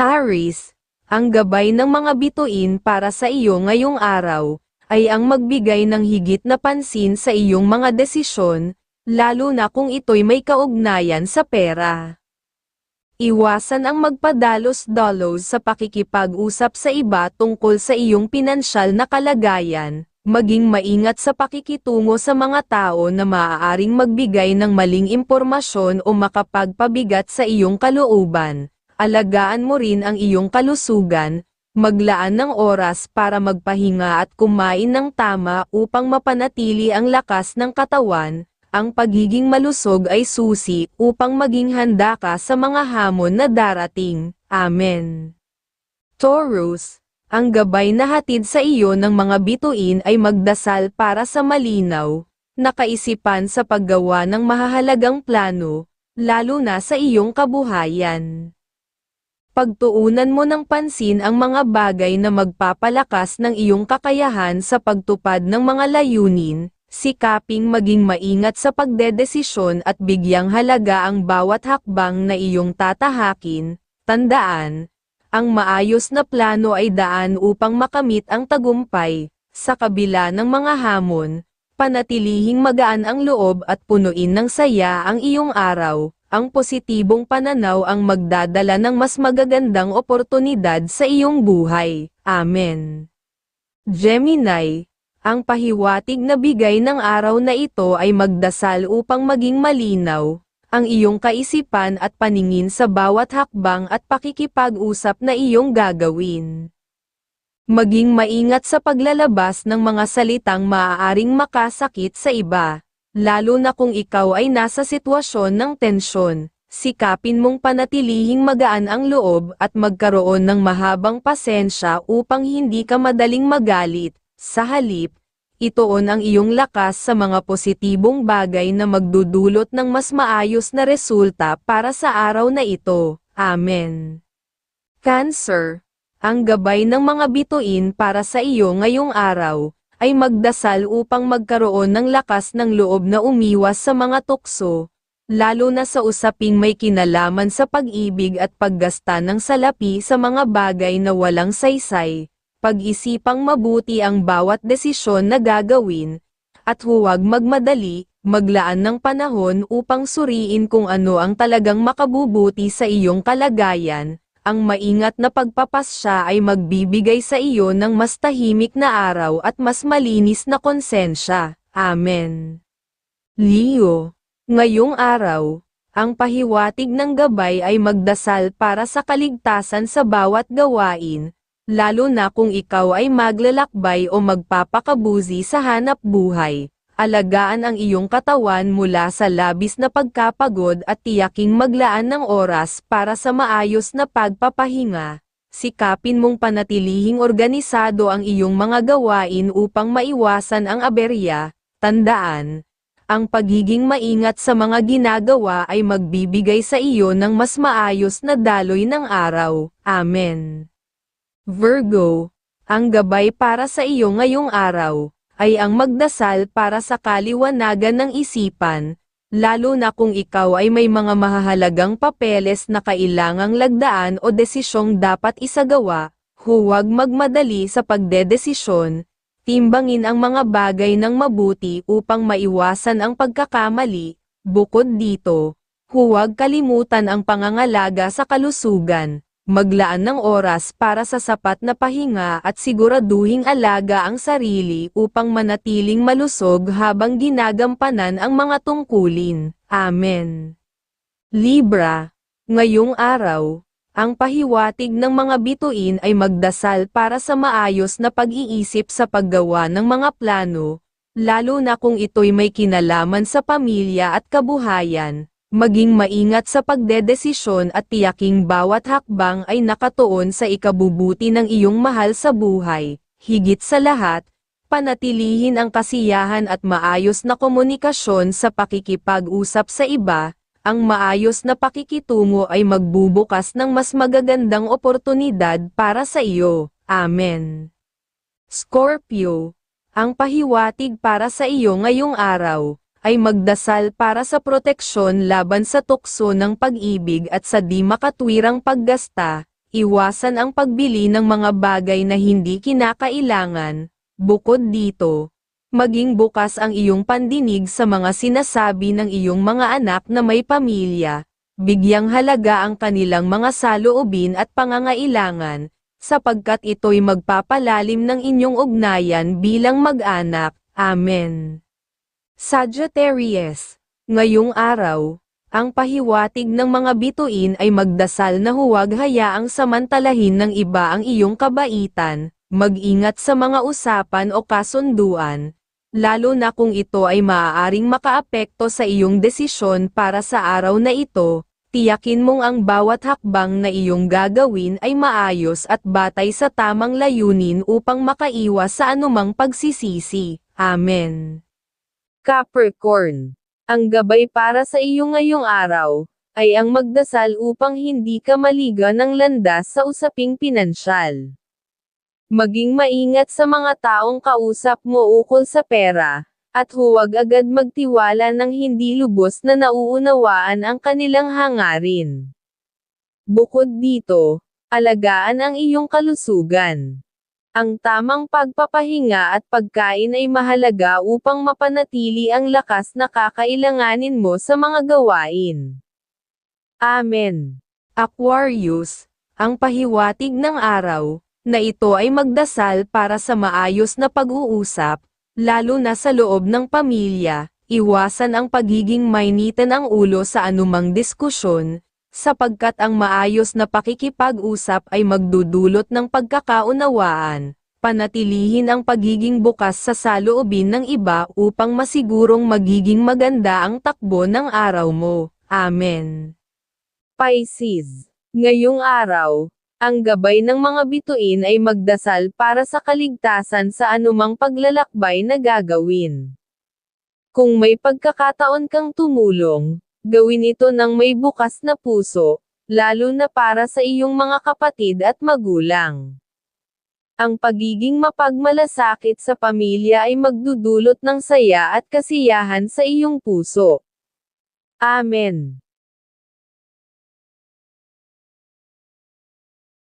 Aris, ang gabay ng mga bituin para sa iyo ngayong araw, ay ang magbigay ng higit na pansin sa iyong mga desisyon, lalo na kung ito'y may kaugnayan sa pera. Iwasan ang magpadalos-dalos sa pakikipag-usap sa iba tungkol sa iyong pinansyal na kalagayan, maging maingat sa pakikitungo sa mga tao na maaaring magbigay ng maling impormasyon o makapagpabigat sa iyong kalooban. Alagaan mo rin ang iyong kalusugan, maglaan ng oras para magpahinga at kumain ng tama upang mapanatili ang lakas ng katawan, ang pagiging malusog ay susi upang maging handa ka sa mga hamon na darating. Amen. Taurus, ang gabay na hatid sa iyo ng mga bituin ay magdasal para sa malinaw, nakaisipan sa paggawa ng mahahalagang plano, lalo na sa iyong kabuhayan. Pagtuunan mo ng pansin ang mga bagay na magpapalakas ng iyong kakayahan sa pagtupad ng mga layunin, sikaping maging maingat sa pagdedesisyon at bigyang halaga ang bawat hakbang na iyong tatahakin, tandaan, ang maayos na plano ay daan upang makamit ang tagumpay, sa kabila ng mga hamon, panatilihing magaan ang loob at punuin ng saya ang iyong araw, ang positibong pananaw ang magdadala ng mas magagandang oportunidad sa iyong buhay. Amen. Gemini, ang pahiwatig na bigay ng araw na ito ay magdasal upang maging malinaw, ang iyong kaisipan at paningin sa bawat hakbang at pakikipag-usap na iyong gagawin. Maging maingat sa paglalabas ng mga salitang maaaring makasakit sa iba, lalo na kung ikaw ay nasa sitwasyon ng tensyon. Sikapin mong panatilihing magaan ang loob at magkaroon ng mahabang pasensya upang hindi ka madaling magalit. Sa halip, itoon ang iyong lakas sa mga positibong bagay na magdudulot ng mas maayos na resulta para sa araw na ito. Amen. Cancer, ang gabay ng mga bituin para sa iyo ngayong araw, ay magdasal upang magkaroon ng lakas ng loob na umiwas sa mga tukso, lalo na sa usaping may kinalaman sa pag-ibig at paggasta ng salapi sa mga bagay na walang saysay, pag-isipang mabuti ang bawat desisyon na gagawin, at huwag magmadali, maglaan ng panahon upang suriin kung ano ang talagang makabubuti sa iyong kalagayan, ang maingat na pagpapasya ay magbibigay sa iyo ng mas tahimik na araw at mas malinis na konsensya. Amen. Leo, ngayong araw, ang pahiwatig ng gabay ay magdasal para sa kaligtasan sa bawat gawain, lalo na kung ikaw ay maglalakbay o magpapakabuzi sa hanap buhay alagaan ang iyong katawan mula sa labis na pagkapagod at tiyaking maglaan ng oras para sa maayos na pagpapahinga. Sikapin mong panatilihing organisado ang iyong mga gawain upang maiwasan ang aberya. Tandaan, ang pagiging maingat sa mga ginagawa ay magbibigay sa iyo ng mas maayos na daloy ng araw. Amen. Virgo, ang gabay para sa iyo ngayong araw ay ang magdasal para sa kaliwanagan ng isipan, lalo na kung ikaw ay may mga mahahalagang papeles na kailangang lagdaan o desisyong dapat isagawa, huwag magmadali sa pagdedesisyon, timbangin ang mga bagay ng mabuti upang maiwasan ang pagkakamali, bukod dito, huwag kalimutan ang pangangalaga sa kalusugan maglaan ng oras para sa sapat na pahinga at siguraduhing alaga ang sarili upang manatiling malusog habang ginagampanan ang mga tungkulin. Amen. Libra, ngayong araw, ang pahiwatig ng mga bituin ay magdasal para sa maayos na pag-iisip sa paggawa ng mga plano, lalo na kung ito'y may kinalaman sa pamilya at kabuhayan, Maging maingat sa pagdedesisyon at tiyaking bawat hakbang ay nakatuon sa ikabubuti ng iyong mahal sa buhay. Higit sa lahat, panatilihin ang kasiyahan at maayos na komunikasyon sa pakikipag-usap sa iba, ang maayos na pakikitungo ay magbubukas ng mas magagandang oportunidad para sa iyo. Amen. Scorpio, ang pahiwatig para sa iyo ngayong araw ay magdasal para sa proteksyon laban sa tukso ng pag-ibig at sa di makatwirang paggasta, iwasan ang pagbili ng mga bagay na hindi kinakailangan, bukod dito, maging bukas ang iyong pandinig sa mga sinasabi ng iyong mga anak na may pamilya, bigyang halaga ang kanilang mga saloobin at pangangailangan, sapagkat ito'y magpapalalim ng inyong ugnayan bilang mag-anak. Amen. Sagittarius, ngayong araw, ang pahiwatig ng mga bituin ay magdasal na huwag hayaang samantalahin ng iba ang iyong kabaitan, mag-ingat sa mga usapan o kasunduan, lalo na kung ito ay maaaring makaapekto sa iyong desisyon para sa araw na ito, tiyakin mong ang bawat hakbang na iyong gagawin ay maayos at batay sa tamang layunin upang makaiwas sa anumang pagsisisi. Amen. Capricorn ang gabay para sa iyo ngayong araw, ay ang magdasal upang hindi ka maliga ng landas sa usaping pinansyal. Maging maingat sa mga taong kausap mo ukol sa pera, at huwag agad magtiwala ng hindi lubos na nauunawaan ang kanilang hangarin. Bukod dito, alagaan ang iyong kalusugan. Ang tamang pagpapahinga at pagkain ay mahalaga upang mapanatili ang lakas na kakailanganin mo sa mga gawain. Amen. Aquarius, ang pahiwatig ng araw, na ito ay magdasal para sa maayos na pag-uusap, lalo na sa loob ng pamilya, iwasan ang pagiging mainitan ang ulo sa anumang diskusyon, sapagkat ang maayos na pakikipag-usap ay magdudulot ng pagkakaunawaan, panatilihin ang pagiging bukas sa saloobin ng iba upang masigurong magiging maganda ang takbo ng araw mo. Amen. Pisces, ngayong araw, ang gabay ng mga bituin ay magdasal para sa kaligtasan sa anumang paglalakbay na gagawin. Kung may pagkakataon kang tumulong, Gawin ito ng may bukas na puso, lalo na para sa iyong mga kapatid at magulang. Ang pagiging mapagmalasakit sa pamilya ay magdudulot ng saya at kasiyahan sa iyong puso. Amen.